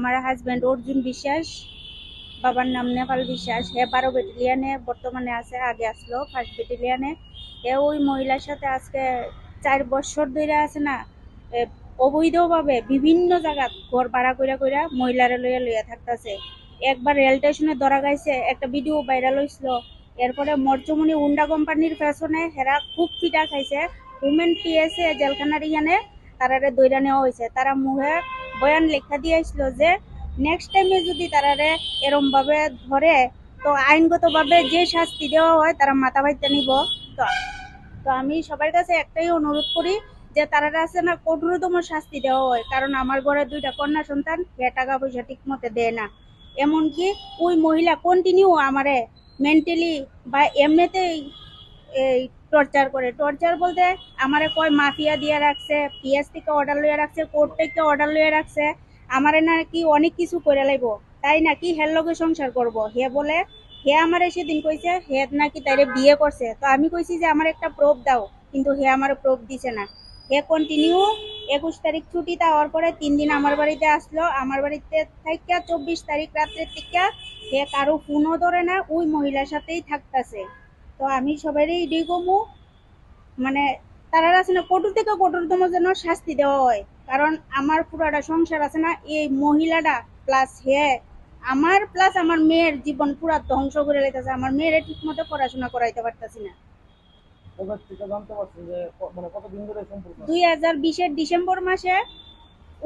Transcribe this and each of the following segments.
আমার হাজব্যান্ড অর্জুন বিশ্বাস বাবার নাম নেপাল বিশ্বাস। হে বারো ব্যাটালিয়ানে বর্তমানে আছে আগে আসলো ফার্স্ট ব্যাটালিয়ানে হে ওই মহিলার সাথে আজকে চার বছর ধরে আছে না এ, অবৈধভাবে বিভিন্ন জায়গা ঘর ভাড়া কইরা কইরা মহিলারে লইয়া লইয়া থাকতেছে। একবার রেল স্টেশনে ধরা গাইছে একটা ভিডিও ভাইরাল হয়েছিল এরপরে মরচমণি উন্ডা কোম্পানির পেছনে হেরা খুব পিটা খাইছে। উমেন পিএসএ জেলখানার ইখানে তারারে দৈরা নেওয়া হয়েছে তারা মুখে বয়ান লেখা দিয়ে আসলো যে নেক্সট টাইমে যদি তারারে এরম ভাবে ধরে, তো আইনগতভাবে যে শাস্তি দেওয়া হয় তারা মাথা বাইতে নিব। তো তো আমি সবার কাছে একটাই অনুরোধ করি যে তারা আছে না কঠোরতম শাস্তি দেওয়া হয়, কারণ আমার ঘরে দুইটা কন্যা সন্তান সে টাকা পয়সা ঠিক মতো দেয় না। এমনকি ওই মহিলা কন্টিনিউ আমারে মেন্টালি বা এমনিতেই এই টর্চার করে। টর্চার বলতে আমারে কয় মাফিয়া দিয়ে রাখছে, পিএস থেকে অর্ডার লইয়া রাখছে কোর্ট থেকে অর্ডার লইয়া রাখছে, আমারে নাকি অনেক কিছু করে লাইব। তাই নাকি হের লগে সংসার করব? হে বলে, হে আমারে সেদিন কইছে, হে নাকি তাইরে বিয়ে করছে। তো আমি কইছি যে, আমার একটা প্রুফ দাও। কিন্তু হে আমার প্রুফ দিছে না। হে কন্টিনিউ একুশ তারিখ ছুটি দেওয়ার পরে তিন দিন আমার বাড়িতে আসলো। আমার বাড়িতে থাইকা চব্বিশ তারিখ রাত্রের থেকে হে কারও ফোনও ধরে না, ওই মহিলার সাথেই থাকতেছে। তো আমি সবারই এটাই কমু। মানে তারা আছে না কঠোর থেকে কঠোরতম যেন শাস্তি দেওয়া হয়। কারণ আমার পুরাটা সংসার আছে না এই মহিলাটা প্লাস হে আমার প্লাস আমার মেয়ের জীবন পুরা ধ্বংস করে লেগেছে আমার মেয়ের ঠিক মতো পড়াশোনা করাইতে পারতাছি না। মানে দুই হাজার বিশের ডিসেম্বর মাসে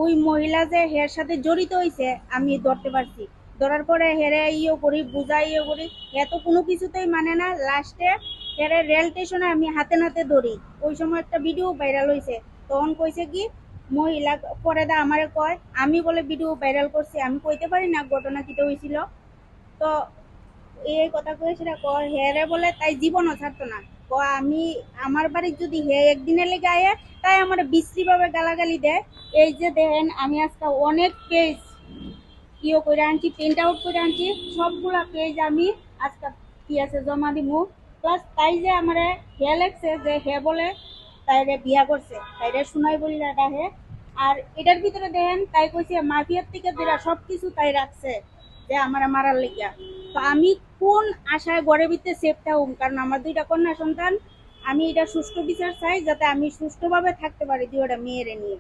ওই মহিলা যে হের সাথে জড়িত হয়েছে আমি ধরতে পারছি। ধরার পরে হেরে ইয়ে করি বুঝাই ইয়ে করি। হে তো কোনো কিছুতেই মানে না লাস্টে হেরে রেল স্টেশনে আমি হাতে নাতে ধরি। ওই সময় একটা ভিডিও ভাইরাল হয়েছে তখন কইছে কি, মহিলা পরে দা আমারে কয়, আমি বলে ভিডিও ভাইরাল করছি, আমি কইতে পারি না ঘটনা কিটা হয়েছিল তো এই কথা কয়েছিল কয়, হেরে বলে তাই জীবনও ছাড়তো না। আমি, আমার বাড়ির যদি হে একদিনের লেগে আয়ে, তাই আমার বিশ্রীভাবে গালাগালি দেয়। এই যে দেখেন, আমি আজকে অনেক পেজ ইয়ে করে আনছি প্রিন্ট আউট করে আনছি, সবগুলা পেজ আমি আজকে পিয়াসে জমা দিমু। প্লাস তাই যে আমার হে লাগছে যে হে বলে তাইরে বিয়া করছে, তাইরে শুনাই বলি হে। আর এটার ভিতরে দেখেন, তাই কইছে মাফিয়ার থেকে যেটা সব কিছু তাই রাখছে, যে আমার মারার লেগিয়া। তো আমি কোন আশায় গড়ে ভিতরে সেফ থাকুম কারণ আমার দুইটা কন্যা সন্তান, আমি এটা সুষ্ঠু বিচার চাই, যাতে আমি সুষ্ঠুভাবে থাকতে পারি দুইটা মেয়েরে নিয়ে।